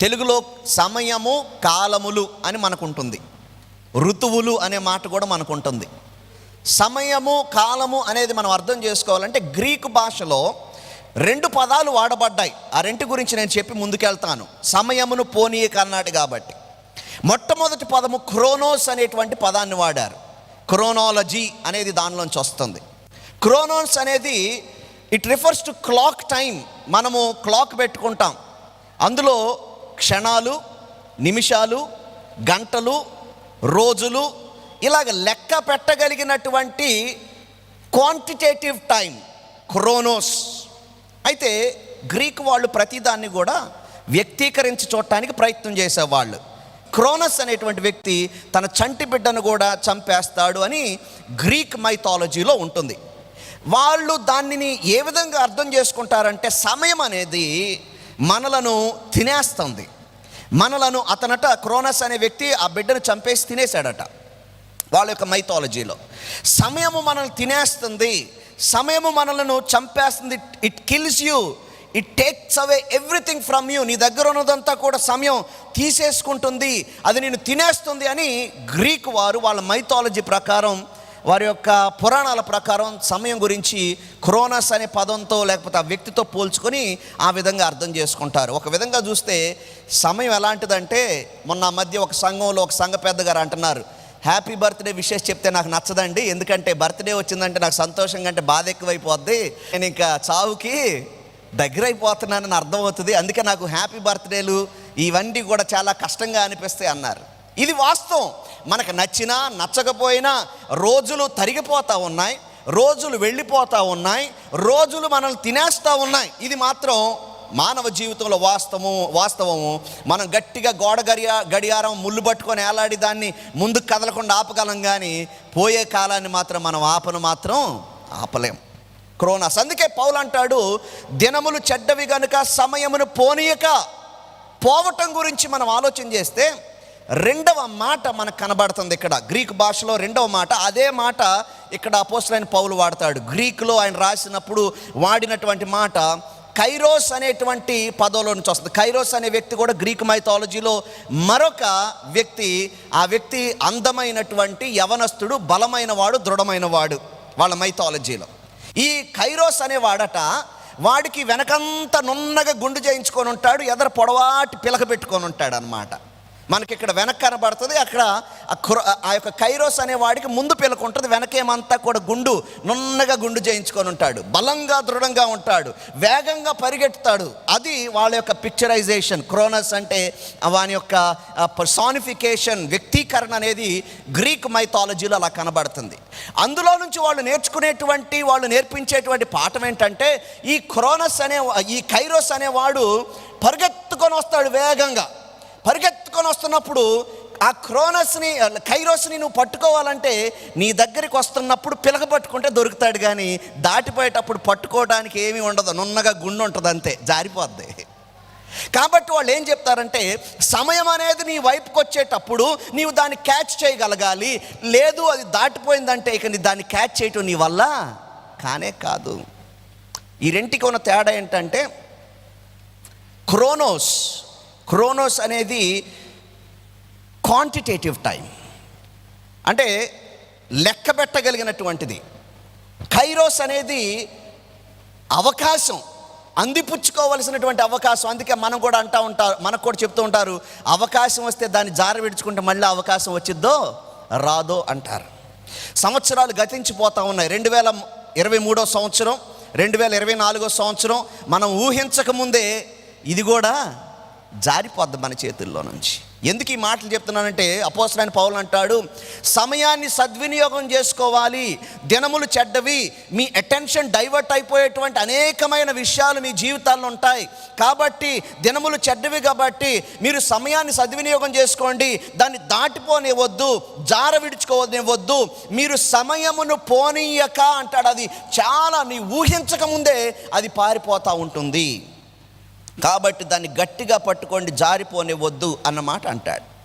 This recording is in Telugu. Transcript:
తెలుగులో సమయము కాలములు అని మనకుంటుంది. ఋతువులు అనే మాట కూడా మనకుంటుంది. సమయము కాలము అనేది మనం అర్థం చేసుకోవాలంటే గ్రీకు భాషలో రెండు పదాలు వాడబడ్డాయి. ఆ రెంటి గురించి నేను చెప్పి ముందుకెళ్తాను. సమయమును పోనీయక అన్నాడు కాబట్టి. మొట్టమొదటి పదము క్రోనోస్ అనేటువంటి పదాన్ని వాడారు. క్రోనాలజీ అనేది దానిలోంచి వస్తుంది. క్రోనోస్ అనేది it refers to clock time మనము క్లాక్ పెట్టుకుంటాం. అందులో క్షణాలు నిమిషాలు గంటలు రోజులు ఇలాగ లెక్క పెట్టగలిగినటువంటి క్వాంటిటేటివ్ టైం క్రోనోస్. అయితే గ్రీక్ వాళ్ళు ప్రతిదాన్ని కూడా వ్యక్తీకరించి చూడటానికి ప్రయత్నం చేసేవాళ్ళు. క్రోనస్ అనేటువంటి వ్యక్తి తన చంటి బిడ్డను కూడా చంపేస్తాడు అని గ్రీక్ మైథాలజీలో ఉంటుంది. వాళ్ళు దానిని ఏ విధంగా అర్థం చేసుకుంటారంటే సమయం అనేది మనలను తినేస్తుంది. మనలను అతనట క్రోనస్ అనే వ్యక్తి ఆ బిడ్డను చంపేసి తినేశాడట. వాళ్ళ యొక్క మైథాలజీలో సమయము మనల్ని తినేస్తుంది. సమయము మనలను చంపేస్తుంది. It kills you it takes away everything from you నీ దగ్గర ఉన్నదంతా కూడా సమయం తీసేసుకుంటుంది. అది నేను తినేస్తుంది అని గ్రీక్ వారు వాళ్ళ మైథాలజీ ప్రకారం వారి యొక్క పురాణాల ప్రకారం సమయం గురించి క్రోనస్ అనే పదంతో లేకపోతే ఆ వ్యక్తితో పోల్చుకొని ఆ విధంగా అర్థం చేసుకుంటారు. ఒక విధంగా చూస్తే సమయం ఎలాంటిదంటే మొన్న మధ్య ఒక సంఘంలో ఒక సంఘ పెద్దగారు అంటున్నారు హ్యాపీ బర్త్డే విషెస్ చెప్తే నాకు నచ్చదండి ఎందుకంటే బర్త్డే వచ్చిందంటే నాకు సంతోషంగా అంటే బాధ ఎక్కువైపోద్ది నేను ఇంకా చావుకి దగ్గర అయిపోతున్నానని అర్థమవుతుంది అందుకే నాకు హ్యాపీ బర్త్డేలు ఇవన్నీ కూడా చాలా కష్టంగా అనిపిస్తాయి అన్నారు. ఇది వాస్తవం. మనకు నచ్చినా నచ్చకపోయినా రోజులు తరిగిపోతూ ఉన్నాయి రోజులు వెళ్ళిపోతూ ఉన్నాయి రోజులు మనల్ని తినేస్తూ ఉన్నాయి. ఇది మాత్రం మానవ జీవితంలో వాస్తవము వాస్తవము. మనం గట్టిగా గోడ గడియా గడియారం ముళ్ళు పట్టుకొని ఏలాడి దాన్ని ముందుకు కదలకుండా ఆపగలం కానీ పోయే కాలాన్ని మాత్రం మనం ఆపను మాత్రం ఆపలేం. క్రోనాస్. అందుకే పౌలు అంటాడు దినములు చెడ్డవి గనుక సమయమును పోనీయక. పోవటం గురించి మనం ఆలోచన చేస్తే రెండవ మాట మనకు కనబడుతుంది ఇక్కడ. గ్రీక్ భాషలో రెండవ మాట. అదే మాట ఇక్కడ అపోసలైన పౌలు వాడతాడు. గ్రీకులో ఆయన రాసినప్పుడు వాడినటువంటి మాట కైరోస్ అనేటువంటి పదంలో నుంచి వస్తుంది. కైరోస్ అనే వ్యక్తి కూడా గ్రీక్ మైథాలజీలో మరొక వ్యక్తి. ఆ వ్యక్తి అందమైనటువంటి యవనస్తుడు బలమైన వాడు దృఢమైన వాడు వాళ్ళ మైథాలజీలో ఈ కైరోస్ అనే వాడట వాడికి వెనకంత నున్నగా గుండు చేయించుకొని ఉంటాడు ఎదర పొడవాటి పిలక పెట్టుకొని ఉంటాడు అనమాట మనకి ఇక్కడ వెనక కనబడుతుంది. అక్కడ ఆ ఆ యొక్క కైరోస్ అనే వాడికి ముందు పిలుకుంటుంది. వెనకేమంతా కూడా గుండు నున్నగా గుండు చేయించుకొని ఉంటాడు. బలంగా దృఢంగా ఉంటాడు. వేగంగా పరిగెత్తుతాడు. అది వాళ్ళ యొక్క పిక్చరైజేషన్ క్రోనస్ అంటే వాని యొక్క పర్సానిఫికేషన్ వ్యక్తీకరణ అనేది గ్రీక్ మైథాలజీలో అలా కనబడుతుంది. అందులో నుంచి వాళ్ళు నేర్చుకునేటువంటి వాళ్ళు నేర్పించేటువంటి పాఠం ఏంటంటే ఈ క్రోనస్ అనే ఈ కైరోస్ అనేవాడు పరిగెత్తుకొని వస్తాడు వేగంగా. పరిగెత్తుకొని వస్తున్నప్పుడు ఆ క్రోనస్ని కైరోస్ని నువ్వు పట్టుకోవాలంటే నీ దగ్గరికి వస్తున్నప్పుడు పిలక పట్టుకుంటే దొరుకుతాడు కానీ దాటిపోయేటప్పుడు పట్టుకోవడానికి ఏమీ ఉండదు. నున్నగా గుండు ఉంటుంది అంతే. జారిపోద్ది. కాబట్టి వాళ్ళు ఏం చెప్తారంటే సమయం అనేది నీ వైపుకి వచ్చేటప్పుడు నీవు దాన్ని క్యాచ్ చేయగలగాలి. లేదు అది దాటిపోయిందంటే ఇక నీ దాన్ని క్యాచ్ చేయటం నీ వల్ల కానే కాదు. ఈ రెంటికి ఉన్న తేడా ఏంటంటే క్రోనోస్ క్రోనోస్ అనేది క్వాంటిటేటివ్ టైం అంటే లెక్క పెట్టగలిగినటువంటిది. కైరోస్ అనేది అవకాశం. అందిపుచ్చుకోవలసినటువంటి అవకాశం. అందుకే మనం కూడా అంటూ ఉంటారు మనకు కూడా చెప్తూ ఉంటారు అవకాశం వస్తే దాన్ని జార విడుచుకుంటే మళ్ళీ అవకాశం వచ్చిద్దో రాదో అంటారు. సంవత్సరాలు గతించిపోతూ ఉన్నాయి. రెండు వేల ఇరవై మూడో సంవత్సరం రెండు వేల ఇరవై నాలుగో సంవత్సరం మనం ఊహించకముందే ఇది కూడా జారిపోద్ది మన చేతుల్లో నుంచి. ఎందుకు ఈ మాటలు చెప్తున్నానంటే అపోసరాని పౌలు అంటాడు సమయాన్ని సద్వినియోగం చేసుకోవాలి దినములు చెడ్డవి మీ అటెన్షన్ డైవర్ట్ అయిపోయేటువంటి అనేకమైన విషయాలు మీ జీవితాల్లో ఉంటాయి. కాబట్టి దినములు చెడ్డవి కాబట్టి మీరు సమయాన్ని సద్వినియోగం చేసుకోండి దాన్ని దాటిపోనివ్వద్దు జార విడుచుకోవద్దు మీరు సమయమును పోనీయక అంటాడు. అది చాలా నీ ఊహించక ముందే అది పారిపోతూ ఉంటుంది. కాబట్టి దాన్ని గట్టిగా పట్టుకోండి జారిపోనివ్వద్దు అన్నమాట అంటాడు.